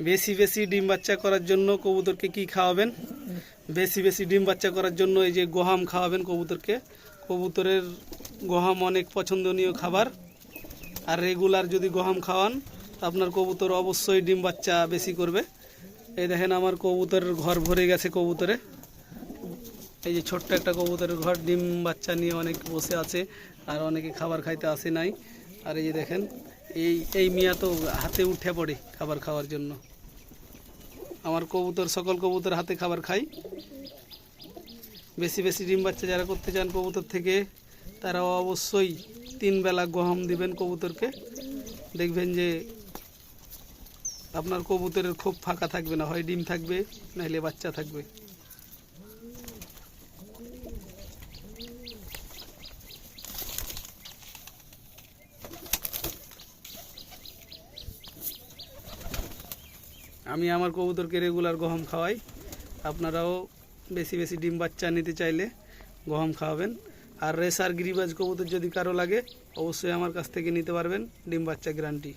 বেশি বেশি ডিম বাচ্চা করার জন্য কবুতরকে কি খাওয়াবেন? বেশি বেশি ডিম বাচ্চা করার জন্য এই যে গহাম খাওয়াবেন কবুতরকে। কবুতরের গহাম অনেক পছন্দনীয় খাবার। আর রেগুলার যদি গহাম খাওয়ান, আপনার কবুতর অবশ্যই ডিম বাচ্চা বেশি করবে। এই দেখেন আমার কবুতরের ঘর ভরে গেছে কবুতরে। এই যে ছোট্ট একটা কবুতরের ঘর, ডিম বাচ্চা নিয়ে অনেক বসে আছে আর অনেকে খাবার খাইতে আসে নাই। আর এই যে দেখেন এই এই মিয়া তো হাতে উঠে পড়ে খাবার খাওয়ার জন্য। আমার কবুতর, সকল কবুতর হাতে খাবার খাই। বেশি বেশি ডিম বাচ্চা যারা করতে চান কবুতর থেকে, তারা অবশ্যই তিন বেলা গহম দিবেন কবুতরকে। দেখবেন যে আপনার কবুতরের খুব ফাঁকা থাকবে না, হয় ডিম থাকবে নাহলে বাচ্চা থাকবে। আমি আমার কবুতরকে রেগুলার গহম খাওয়াই। আপনারাও বেশি বেশি ডিম বাচ্চা নিতে চাইলে গহম খাওয়াবেন। আর রেসার গিরিবাজ কবুতর যদি কারও লাগে, অবশ্যই আমার কাছ থেকে নিতে পারবেন। ডিম বাচ্চা গ্যারান্টি